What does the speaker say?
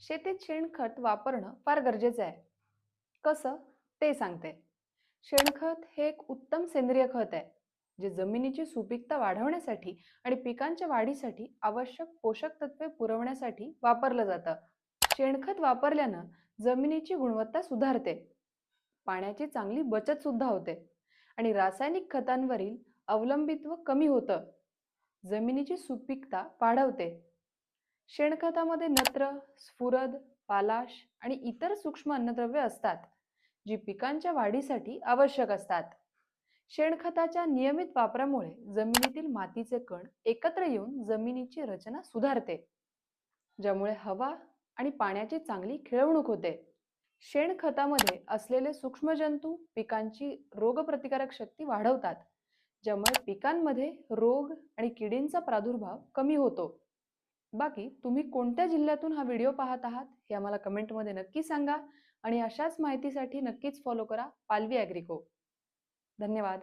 शेतीत शेणखत वापरणं फार गरजेचं आहे. कसं? ते सांगते. शेणखत हे एक उत्तम सेंद्रिय खत आहे जे जमिनीची सुपीकता वाढवण्यासाठी आणि पिकांच्या वाढीसाठी आवश्यक पोषक तत्वे पुरवण्यासाठी वापरलं जातं. शेणखत वापरल्यानं जमिनीची गुणवत्ता सुधारते. पाण्याची चांगली बचत सुद्धा होते आणि रासायनिक खतांवरील अवलंबित्व कमी होतं. जमिनीची सुपीकता वाढवते. शेणखतामध्ये नत्र स्फुरद पालाश आणि इतर सूक्ष्म अन्नद्रव्ये असतात जी पिकांच्या वाढीसाठी आवश्यक असतात. शेणखताच्या नियमित वापरामुळे जमिनीतील मातीचे कण एकत्र येऊन जमिनीची रचना सुधारते ज्यामुळे हवा आणि पाण्याची चांगली खेळवणूक होते. शेणखतामध्ये असलेले सूक्ष्मजंतू पिकांची रोगप्रतिकारक शक्ती वाढवतात ज्यामुळे पिकांमध्ये रोग आणि किडींचा प्रादुर्भाव कमी होतो. बाकी तुम्ही कोणत्या जिल्ह्यातून हा व्हिडिओ पाहत आहात हे आम्हाला कमेंटमध्ये नक्की सांगा आणि अशाच माहितीसाठी नक्कीच फॉलो करा. पालवी ॲग्रिको धन्यवाद.